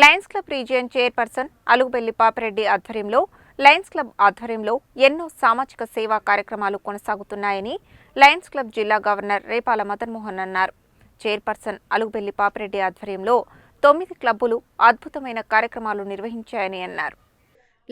Lions club region chairperson Alugubelli Papireddy ఆధ్వర్యంలో lions club ఆధ్వర్యంలో ఎన్నో సామాజిక సేవా కార్యక్రమాలు కొనసాగుతున్నాయని లయన్స్ క్లబ్ జిల్లా గవర్నర్ రేపాల మదన్మోహన్ అన్నారు. చైర్పర్సన్ అలుగుబెల్లి పాపిరెడ్డి ఆధ్వర్యంలో తొమ్మిది క్లబ్బులు అద్భుతమైన కార్యక్రమాలు నిర్వహించాయని అన్నారు.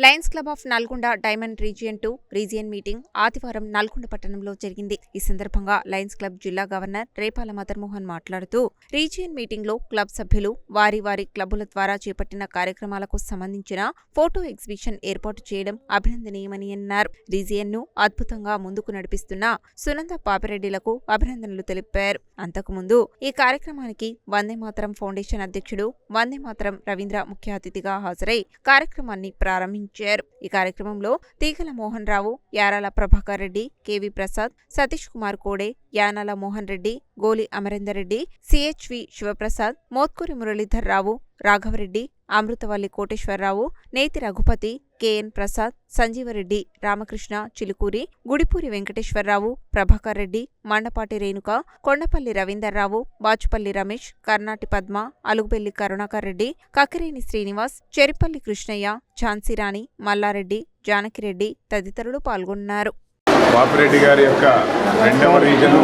Lions club of Nalgonda diamond region two region meeting ఆదివారం నల్గొండ పట్టణంలో జరిగింది. ఈ సందర్భంగా లయన్స్ క్లబ్ జిల్లా గవర్నర్ రేపాల మదన్మోహన్ మాట్లాడుతూ రీజియన్ మీటింగ్లో క్లబ్ సభ్యులు వారి వారి క్లబ్బుల ద్వారా చేపట్టిన కార్యక్రమాలకు సంబంధించిన ఫోటో ఎగ్జిబిషన్ ఏర్పాటు చేయడం అభినందనీయమని అన్నారు రీజియన్ను అద్భుతంగా ముందుకు నడిపిస్తున్న సునంద పాపిరెడ్డిలకు అభినందనలు తెలిపారు. అంతకుముందు ఈ కార్యక్రమానికి వందే మాతరం ఫౌండేషన్ అధ్యక్షుడు వందే మాతరం రవీంద్ర ముఖ్య అతిథిగా హాజరై కార్యక్రమాన్ని ప్రారంభించారు. ఈ కార్యక్రమంలో Teegala Mohan Rao Yarala Prabhakar Reddy KV Prasad Satish Kumar Kode Yanala Mohan Reddy Goli Amarender Reddy CHV Sivaprasad Motkuri Muralidhar Rao Raghavareddy Amruthavalli Koteswararao Neti Raghupathi KN Prasad Sanjeevareddy Ramakrishna Chilukuri Gudipuri Venkateswararao Prabhakar Reddy Mandapati Renuka Kondapalli Ravinderrao Bachupalli Ramesh Karnati Padma Alugubelli Karunakar Reddy Kakireni Srinivas Cheripalli Krishnaiah Jhansirani Mallareddy Janakireddy తదితరులు పాల్గొన్నారు. బాపిరెడ్డి గారి యొక్క రెండవ reason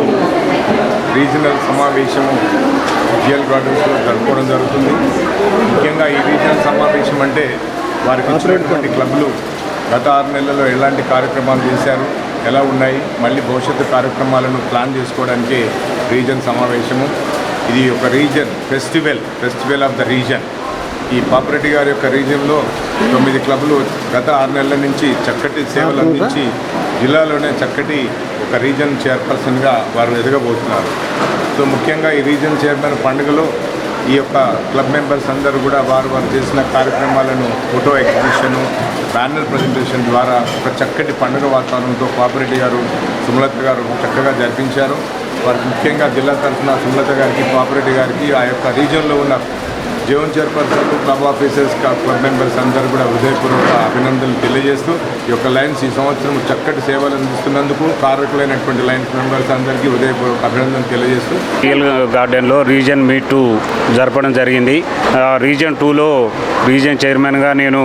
regional సమావేశము GL గార్డెన్స్లో జరుపుకోవడం జరుగుతుంది. ముఖ్యంగా ఈ రీజనల్ సమావేశం అంటే వారికి వచ్చినటువంటి క్లబ్లు గత ఆరు నెలల్లో ఎలాంటి కార్యక్రమాలు చేశారు ఎలా ఉన్నాయి మళ్ళీ భవిష్యత్తు కార్యక్రమాలను ప్లాన్ చేసుకోవడానికి రీజన్ సమావేశము. ఇది ఒక region festival festival of the region. ఈ పాపిరెడ్డి గారి యొక్క రీజియన్లో తొమ్మిది క్లబ్లు గత ఆరు నెలల నుంచి చక్కటి సేవలు అందించి జిల్లాలోనే చక్కటి ఒక రీజన్ చైర్పర్సన్గా వారు ఎదగబోతున్నారు. సో ముఖ్యంగా ఈ రీజన్ చైర్మన్ పండుగలో ఈ యొక్క క్లబ్ మెంబర్స్ అందరూ కూడా వారు వారు చేసిన కార్యక్రమాలను ఫోటో ఎగ్జిబిషను బ్యానర్ ప్రజెంటేషన్ ద్వారా ఒక చక్కటి పండుగ వాతావరణంతో కోఆపరేటివ్ గారు సుమలత గారు చక్కగా జరిపించారు. వారికి ముఖ్యంగా జిల్లా తరఫున సుమలత గారికి కోఆపరేటివ్ గారికి ఆ యొక్క రీజన్లో ఉన్న zone chairperson club officers club members అందరూ కూడా హృదయపూర్వక అభినందనలు తెలియజేస్తూ ఈ యొక్క లైన్స్ ఈ సంవత్సరం చక్కటి సేవలు అందిస్తున్నందుకు కారకులైనటువంటి లైన్స్ మెంబర్స్ అందరికీ హృదయపూర్వక అభినందనలు తెలియజేస్తూ. రియల్ గార్డెన్లో రీజన్ మీ టూ జరపడం జరిగింది. ఆ రీజన్ టూలో రీజన్ చైర్మన్గా నేను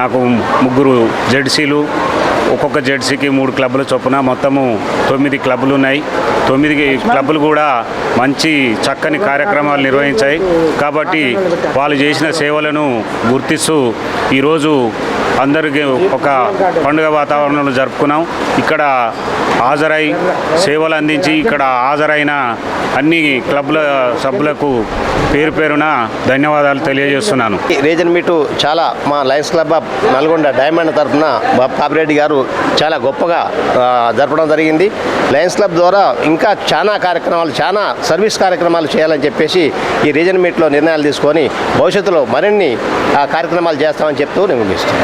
నాకు ముగ్గురు జెడ్సీలు ఒక్కొక్క జెడ్సీకి మూడు క్లబ్ల చొప్పున మొత్తము తొమ్మిది క్లబ్లు ఉన్నాయి తొమ్మిది క్లబ్లు కూడా మంచి చక్కని కార్యక్రమాలు నిర్వహించాయి. కాబట్టి వాళ్ళు చేసిన సేవలను గుర్తిస్తూ ఈరోజు అందరికీ ఒక పండుగ వాతావరణంలో జరుపుకున్నాం. ఇక్కడ హాజరై సేవలు అందించి ఇక్కడ హాజరైన అన్ని క్లబ్ల సభ్యులకు పేరు పేరున ధన్యవాదాలు తెలియజేస్తున్నాను. ఈ రీజన్ మీటు చాలా మా lions club of Nalgonda diamond తరఫున పాపిరెడ్డి గారు చాలా గొప్పగా జరపడం జరిగింది. లయన్స్ క్లబ్ ద్వారా ఇంకా చాలా కార్యక్రమాలు చాలా సర్వీస్ కార్యక్రమాలు చేయాలని చెప్పేసి ఈ రీజన్ మీట్లో నిర్ణయాలు తీసుకొని భవిష్యత్తులో మరిన్ని ఆ, కార్యక్రమాలు చేస్తామని చెప్తూ నేను